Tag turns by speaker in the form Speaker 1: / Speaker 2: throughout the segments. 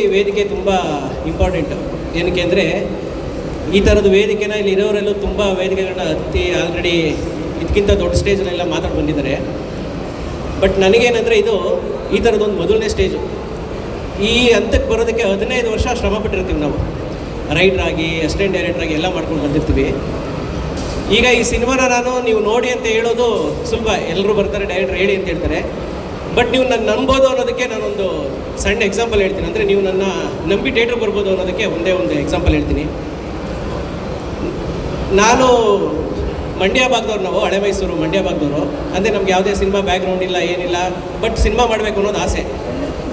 Speaker 1: ಈ ವೇದಿಕೆ ತುಂಬ ಇಂಪಾರ್ಟೆಂಟ್ ಏನಕ್ಕೆ ಅಂದರೆ ಈ ಥರದ ವೇದಿಕೆನ ಇಲ್ಲಿ ಇರೋರೆಲ್ಲೂ ತುಂಬ ವೇದಿಕೆಗಳನ್ನ ಹತ್ತಿ ಆಲ್ರೆಡಿ ಇದಕ್ಕಿಂತ ದೊಡ್ಡ ಸ್ಟೇಜ್ನೆಲ್ಲ ಮಾತಾಡಿ ಬಂದಿದ್ದಾರೆ. ಬಟ್ ನನಗೇನಂದರೆ ಇದು ಈ ಥರದೊಂದು ಮೊದಲನೇ ಸ್ಟೇಜು ಈ ಹಂತಕ್ಕೆ ಬರೋದಕ್ಕೆ ಹದಿನೈದು ವರ್ಷ ಶ್ರಮ ಪಟ್ಟಿರ್ತೀವಿ ನಾವು. ರೈಟರ್ ಆಗಿ ಅಸಿಸ್ಟೆಂಟ್ ಡೈರೆಕ್ಟರ್ ಆಗಿ ಎಲ್ಲ ಮಾಡ್ಕೊಂಡು ಬಂದಿರ್ತೀವಿ. ಈಗ ಈ ಸಿನಿಮಾನ ನಾನು ನೀವು ನೋಡಿ ಅಂತ ಹೇಳೋದು ಸುಲಭ. ಎಲ್ಲರೂ ಬರ್ತಾರೆ ಡೈರೆಕ್ಟ್ರ್ ಹೇಳಿ ಅಂತ ಹೇಳ್ತಾರೆ. ಬಟ್ ನೀವು ನನ್ನ ನಂಬೋದು ಅನ್ನೋದಕ್ಕೆ ನಾನೊಂದು ಸಣ್ಣ ಎಕ್ಸಾಂಪಲ್ ಹೇಳ್ತೀನಿ. ಅಂದರೆ ನೀವು ನನ್ನ ನಂಬಿ ಥಿಯೇಟ್ರ್ ಬರ್ಬೋದು ಅನ್ನೋದಕ್ಕೆ ಒಂದೇ ಒಂದು ಎಕ್ಸಾಂಪಲ್ ಹೇಳ್ತೀನಿ. ನಾನು ಮಂಡ್ಯ ಭಾಗದವ್ರು ನಾವು ಹಳೆ ಮೈಸೂರು ಮಂಡ್ಯ ಭಾಗದವರು ಅಂದರೆ ನಮ್ಗೆ ಯಾವುದೇ ಸಿನಿಮಾ ಬ್ಯಾಕ್ಗ್ರೌಂಡ್ ಇಲ್ಲ ಏನಿಲ್ಲ ಬಟ್ ಸಿನಿಮಾ ಮಾಡಬೇಕು ಅನ್ನೋದು ಆಸೆ.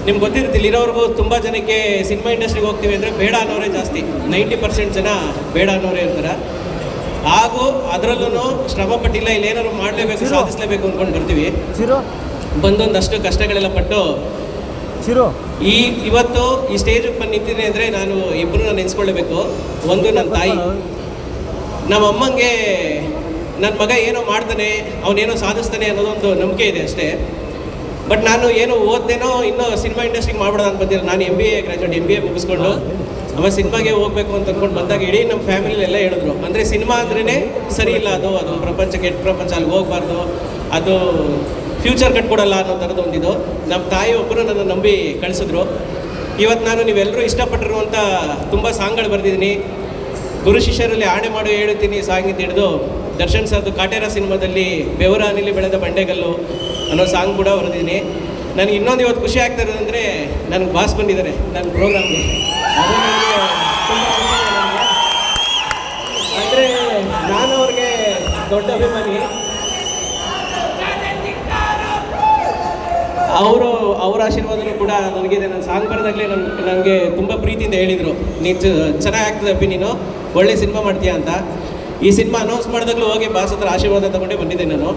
Speaker 1: ನಿಮ್ಗೆ ಗೊತ್ತಿರುತ್ತೆ ಇಲ್ಲಿರೋರ್ಗೂ ತುಂಬ ಜನಕ್ಕೆ ಸಿನಿಮಾ ಇಂಡಸ್ಟ್ರಿಗೆ ಹೋಗ್ತೀವಿ ಅಂದರೆ ಬೇಡ ಅನ್ನೋರೇ ಜಾಸ್ತಿ. ನೈಂಟಿ ಪರ್ಸೆಂಟ್ ಜನ ಬೇಡ ಅನ್ನೋರೇ ಇರ್ತಾರೆ. ಹಾಗೂ ಅದರಲ್ಲೂ ಶ್ರಮಪಟ್ಟಿಲ್ಲ ಪಟ್ಟಿಲ್ಲ ಇಲ್ಲಿ ಏನಾದ್ರು ಮಾಡಲೇಬೇಕು ಸಾಧಿಸಲೇಬೇಕು ಅಂದ್ಕೊಂಡು ಬರ್ತೀವಿ. ಬಂದೊಂದಷ್ಟು ಕಷ್ಟಗಳೆಲ್ಲ ಪಟ್ಟು
Speaker 2: ಚಿರು
Speaker 1: ಈ ಇವತ್ತು ಈ ಸ್ಟೇಜಿಗೆ ಬಂದು ನಿಂತಿದ್ದೀನಿ ಅಂದರೆ ನಾನು ಇಬ್ಬರು ನಾನು ನೆನೆಸ್ಕೊಳ್ಬೇಕು. ಒಂದು ನನ್ನ ತಾಯಿ. ನಮ್ಮ ಅಮ್ಮಂಗೆ ನನ್ನ ಮಗ ಏನೋ ಮಾಡ್ತಾನೆ ಅವನೇನೋ ಸಾಧಿಸ್ತಾನೆ ಅನ್ನೋದೊಂದು ನಂಬಿಕೆ ಇದೆ ಅಷ್ಟೇ. ಬಟ್ ನಾನು ಏನೋ ಓದ್ದೇನೋ ಇನ್ನೂ ಸಿನಿಮಾ ಇಂಡಸ್ಟ್ರಿಗೆ ಮಾಡ್ಬಿಡೋದು ಅಂತ ಬಂದಿಲ್ಲ ನಾನು M B A graduate M B A ಮುಗಿಸ್ಕೊಂಡು ಆಮೇಲೆ ಸಿನಿಮಾಗೆ ಹೋಗ್ಬೇಕು ಅಂತ ಅಂದ್ಕೊಂಡು ಬಂದಾಗ ಇಡೀ ನಮ್ಮ ಫ್ಯಾಮಿಲಿಯಲ್ಲೆಲ್ಲ ಹೇಳಿದ್ರು. ಅಂದರೆ ಸಿನಿಮಾ ಅಂದ್ರೇ ಸರಿ ಇಲ್ಲ ಅದು ಅದು ಪ್ರಪಂಚ ಕೆಟ್ಟ ಪ್ರಪಂಚ ಅಲ್ಲಿ ಹೋಗ್ಬಾರ್ದು ಅದು ಫ್ಯೂಚರ್ ಕಟ್ಕೊಡಲ್ಲ ಅನ್ನೋ ಥರದ್ದು ಒಂದಿದು. ನಮ್ಮ ತಾಯಿ ಒಬ್ಬರು ನನ್ನ ನಂಬಿ ಕಳಿಸಿದ್ರು. ಇವತ್ತು ನಾನು ನೀವೆಲ್ಲರೂ ಇಷ್ಟಪಟ್ಟಿರುವಂಥ ತುಂಬ ಸಾಂಗ್ಗಳು ಬರೆದಿದ್ದೀನಿ. ಗುರು ಶಿಷ್ಯರಲ್ಲಿ ಆಣೆ ಮಾಡು ಹೇಳುತ್ತೀನಿ ಸಾಂಗ್ ಹಿಡಿದು ದರ್ಶನ್ ಸರ್ದು ಕಾಟೇರ ಸಿನಿಮಾದಲ್ಲಿ ಬೆವರಾನಿಲಿ ಬೆಳೆದ ಬಂಡೆಗಲ್ಲು ಅನ್ನೋ ಸಾಂಗ್ ಕೂಡ ಬರೆದಿದ್ದೀನಿ. ನನಗೆ ಇನ್ನೊಂದು ಇವತ್ತು ಖುಷಿ ಆಗ್ತಾ ಇರೋದಂದರೆ ನನಗೆ ಬಾಸ್ ಬಂದಿದ್ದಾರೆ ನನ್ನ ಪ್ರೋಗ್ರಾಮ್ಗೆ. ಅಂದರೆ ನಾನು ಅವ್ರಿಗೆ ದೊಡ್ಡ ಅಭಿಮಾನಿ. ಅವರು, ಅವರ ಆಶೀರ್ವಾದನೂ ಕೂಡ ನನಗಿದೆ. ನನ್ನ ಸಾಂಗ್ ಬರೆದಾಗಲೇ ನನ್, ನನಗೆ ತುಂಬ ಪ್ರೀತಿಯಿಂದ ಹೇಳಿದರು. ನೀನು ಚೆನ್ನಾಗಿ ಆಗ್ತದೆ ಅಪ್ಪಿ ನೀನು. ಒಳ್ಳೆ ಸಿನಿಮಾ ಮಾಡ್ತೀಯಾ ಅಂತ. ಈ ಸಿನಿಮಾ ಅನೌನ್ಸ್ ಮಾಡಿದಾಗಲೂ ಹೋಗಿ ಬಾಸ್ ಹತ್ರ ಆಶೀರ್ವಾದ ತಗೊಂಡೇ ಬಂದಿದ್ದೆ ನಾನು.